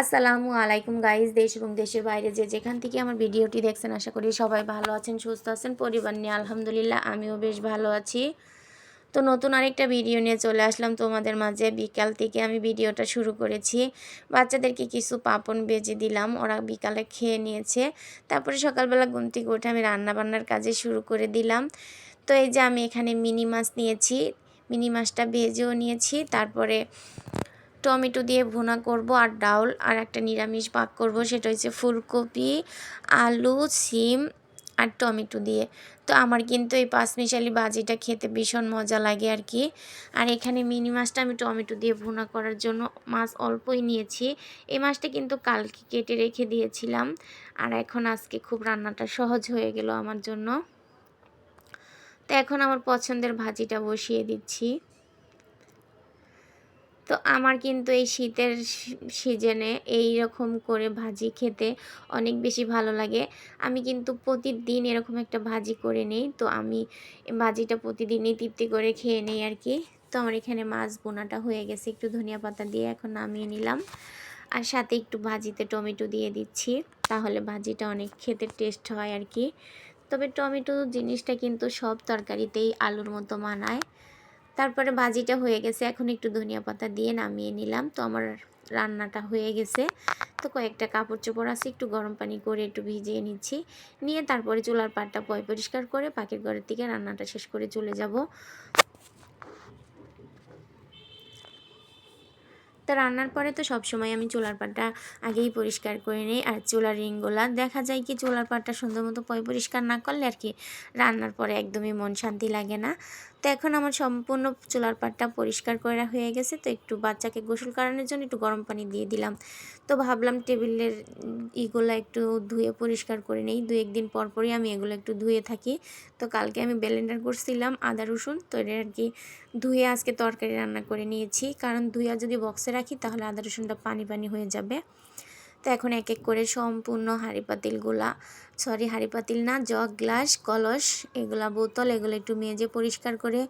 আসসালামু আলাইকুম গাইজ দেশ এবং দেশের বাইরে যে যেখান থেকে আমার ভিডিওটি দেখছেন, আশা করি সবাই ভালো আছেন, সুস্থ আছেন, পরিবার নিয়ে আলহামদুলিল্লাহ আমিও বেশ ভালো আছি। তো নতুন আরেকটা ভিডিও নিয়ে চলে আসলাম তোমাদের মাঝে। বিকাল থেকে আমি ভিডিওটা শুরু করেছি। বাচ্চাদেরকে কিছু পাপন বেজে দিলাম, ওরা বিকালে খেয়ে নিয়েছে। তারপরে সকালবেলা ঘুম থেকে উঠে আমি রান্না বান্নার কাজে শুরু করে দিলাম। তো এই যে আমি এখানে মিনি মাছ নিয়েছি, মিনি মাছটা ভেজেও নিয়েছি। তারপরে টমেটো দিয়ে ভুনা করব আর ডাউল আর একটা নিরামিষ পাক করব। সেটা হচ্ছে ফুলকপি, আলু, সিম আর টমেটো দিয়ে। তো আমার কিন্তু এই পাঁচমিশালি বাজিটা খেতে ভীষণ মজা লাগে আর কি। আর এখানে মিনি মাছটা আমি টমেটো দিয়ে ভুনা করার জন্য মাছ অল্পই নিয়েছি। এই মাছটা কিন্তু কালকে কেটে রেখে দিয়েছিলাম আর এখন আজকে খুব রান্নাটা সহজ হয়ে গেল আমার জন্য। তো এখন আমার পছন্দের ভাজিটা বসিয়ে দিচ্ছি। তো আমার কিন্তু এই শীতের সিজনে এই রকম করে ভাজি খেতে অনেক বেশি ভালো লাগে। আমি কিন্তু প্রতিদিন এরকম একটা ভাজি করে নেই, তো আমি ভাজিটা প্রতিদিনই তৃপ্তি করে খেয়ে নেই আর কি। তো আমার এখানে মাছ বোনাটা হয়ে গেছে, একটু ধনিয়া পাতা দিয়ে এখন নামিয়ে নিলাম। আর সাথে একটু ভাজিতে টমেটো দিয়ে দিচ্ছি, তাহলে ভাজিটা অনেক খেতে টেস্ট হয় আর কি। তবে টমেটো জিনিসটা কিন্তু সব তরকারিতেই আলুর মতো মানায়। তারপরে ভাজিটা হয়ে গেছে। এখন একটু ধনিয়া পাতা দিয়ে নামিয়ে নিলাম। তো আমার রান্নাটা হয়ে গেছে। তো কয়েকটা কাপড় চোপড় আছে, একটু গরম পানি করে একটু ভিজিয়ে নিচ্ছি। নিয়ে তারপরে চুলার পাটটা পয় পরিষ্কার করে পাখির ঘরের থেকে রান্নাটা শেষ করে চলে যাব। তো রান্নার পরে তো সবসময় আমি চুলার পাটটা আগেই পরিষ্কার করে নিই। আর চুলার রিংগুলা, দেখা যায় কি চুলার পাটটা সুন্দর মতো পয় পরিষ্কার না করলে আর কি রান্নার পরে একদমই মন শান্তি লাগে না। তো এখন আমার সম্পূর্ণ চুলার পাটটা পরিষ্কার করা হয়ে গেছে। তো একটু বাচ্চাকে গোসল করানোর জন্য একটু গরম পানি দিয়ে দিলাম। তো ভাবলাম টেবিলের ইগুলো একটু ধুয়ে পরিষ্কার করে নেই। দু একদিন পর পরই আমি এগুলো একটু ধুয়ে থাকি। তো কালকে আমি ব্লেন্ডার করছিলাম আদা, রসুন। তো এটা আর কি ধুয়ে আজকে তরকারি রান্না করে নিয়েছি। কারণ ধুয়ে যদি বক্সে রাখি তাহলে আদা, রসুনটা পানি পানি হয়ে যাবে। তো এখন এক এক করে সম্পূর্ণ হাঁড়ি পাতিলগুলা সরি হাঁড়ি পাতিল না, জগ, গ্লাস, কলস, এগুলা বোতল, এগুলো একটু মেজে পরিষ্কার করে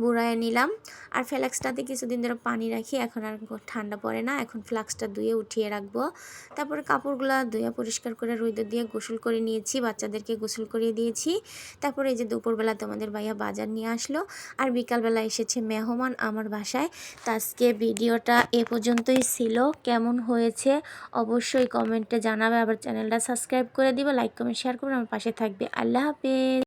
বুড়ায় নিলাম। আর ফ্লাক্সটাতে কিছুদিন ধরে পানি রাখি, এখন আর ঠান্ডা পড়ে না, এখন ফ্লাক্সটা ধুয়ে উঠিয়ে রাখব। তারপরে কাপড়গুলা ধুয়ে পরিষ্কার করে রুইদ দিয়ে গোসল করে নিয়েছি, বাচ্চাদেরকে গোসল করিয়ে দিয়েছি। তারপরে এই যে দুপুরবেলা তোমাদের ভাইয়া বাজার নিয়ে আসলো, আর বিকালবেলা এসেছে মেহমান আমার বাসায়। তো আজকে ভিডিওটা এ পর্যন্তই ছিল। কেমন হয়েছে? অবশ্যই কমেন্টে জানাবে। আবার চ্যানেলটা সাবস্ক্রাইব করে দিবে লাইক কমেন্ট শেয়ার করবে, আমার পাশে থাকবে। আল্লাহ হাফেজ।